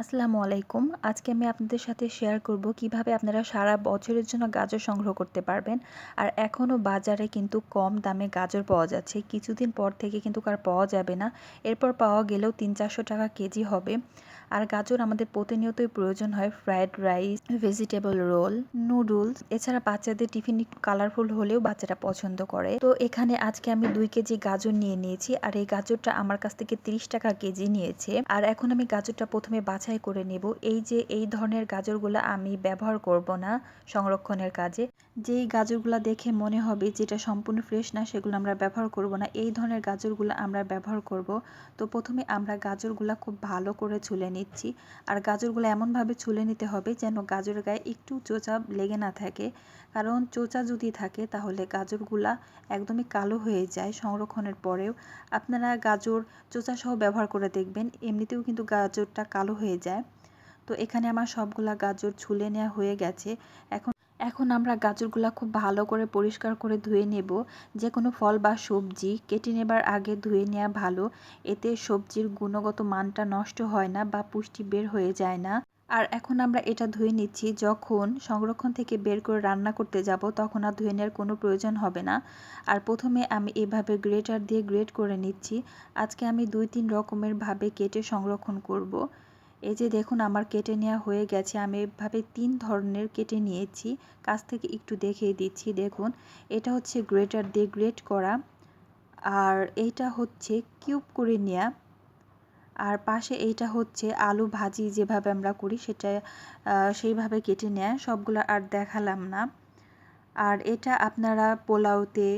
আসসালামু আলাইকুম। আজকে আমি আপনাদের সাথে শেয়ার করব কীভাবে আপনারা সারা বছরের জন্য গাজর সংগ্রহ করতে পারবেন। আর এখনও বাজারে কিন্তু কম দামে গাজর পাওয়া যাচ্ছে। কিছুদিন পর থেকে কিন্তু আর পাওয়া যাবে না। এরপর পাওয়া গেলেও তিন চারশো টাকা কেজি হবে। আর গাজর আমাদের প্রতিনিয়তই প্রয়োজন হয় fried rice vegetable roll noodles এছাড়া বাচ্চাদের টিফিন কালারফুল হলেও বাচ্চারা পছন্দ করে। তো এখানে আজকে আমি দুই কেজি গাজর নিয়ে নিয়েছি। আর এই গাজরটা আমার কাছ থেকে তিরিশ টাকা কেজি নিয়েছে। আর এখন আমি গাজরটা প্রথমে বাছাই করে নেব। এই যে, এই ধরনের গাজরগুলো আমি ব্যবহার করব না সংরক্ষণের কাজে। যেই গাজরগুলো দেখে মনে হবে যেটা সম্পূর্ণ ফ্রেশ না, সেগুলো আমরা ব্যবহার করব না। এই ধরনের গাজরগুলো আমরা ব্যবহার করব। তো প্রথমে আমরা গাজরগুলো খুব ভালো করে ছুলে নিচ্ছি। আর গাজরগুলো এমনভাবে ছুলে নিতে হবে যেন গাজরের গায়ে একটু চোচা লেগে না থাকে। কারণ চোচা যদি থাকে, তাহলে গাজরগুলা একদমই কালো হয়ে যায় সংরক্ষণের পরেও। আপনারা গাজর চোচা সহ ব্যবহার করে দেখবেন। এমনিতেও কিন্তু গাজরটা কালো হয়ে যায়। তো এখানে আমার সবগুলা গাজর ছুলে নেওয়া হয়ে গেছে। এখন এখন আমরা গাজরগুলা খুব ভালো করে পরিষ্কার করে ধুয়ে নেব। যে কোনো ফল বা সবজি কেটে নেবার আগে ধুয়ে নেওয়া ভালো। এতে সবজির গুণগত মানটা নষ্ট হয় না বা পুষ্টি বের হয়ে যায় না। আর এখন আমরা এটা ধুয়ে নিচ্ছি। যখন সংরক্ষণ থেকে বের করে রান্না করতে যাব, তখন আর ধুয়ে নেওয়ার কোনো প্রয়োজন হবে না। আর প্রথমে আমি এভাবে গ্রেটার দিয়ে গ্রেট করে নিচ্ছি। আজকে আমি দুই তিন রকমের ভাবে কেটে সংরক্ষণ করব। এই যে দেখুন, আমার কেটে নেওয়া হয়ে গেছে। আমি এভাবে তিন ধরনের কেটে নিয়েছি। কাছ থেকে একটু দেখিয়ে দিচ্ছি, দেখুন। এটা হচ্ছে গ্রেটার দিয়ে গ্রেট করা। আর এইটা হচ্ছে কিউব করে নেওয়া আর পাশে এইটা হচ্ছে আলু ভাজি যেভাবে আমরা করি, সেটা সেইভাবে কেটে নেয়। সবগুলো আর দেখালাম না। আর এটা আপনারা পোলাওতে,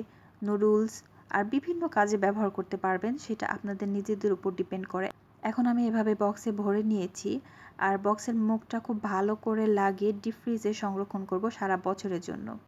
নুডলস আর বিভিন্ন কাজে ব্যবহার করতে পারবেন। সেটা আপনাদের নিজেদের উপর ডিপেন্ড করে। এখন আমি এভাবে বক্সে ভরে নিয়েছি। আর বক্সের মুখটা খুব ভালো করে লাগিয়ে ডিপ ফ্রিজে সংরক্ষণ করব সারা বছরের জন্য।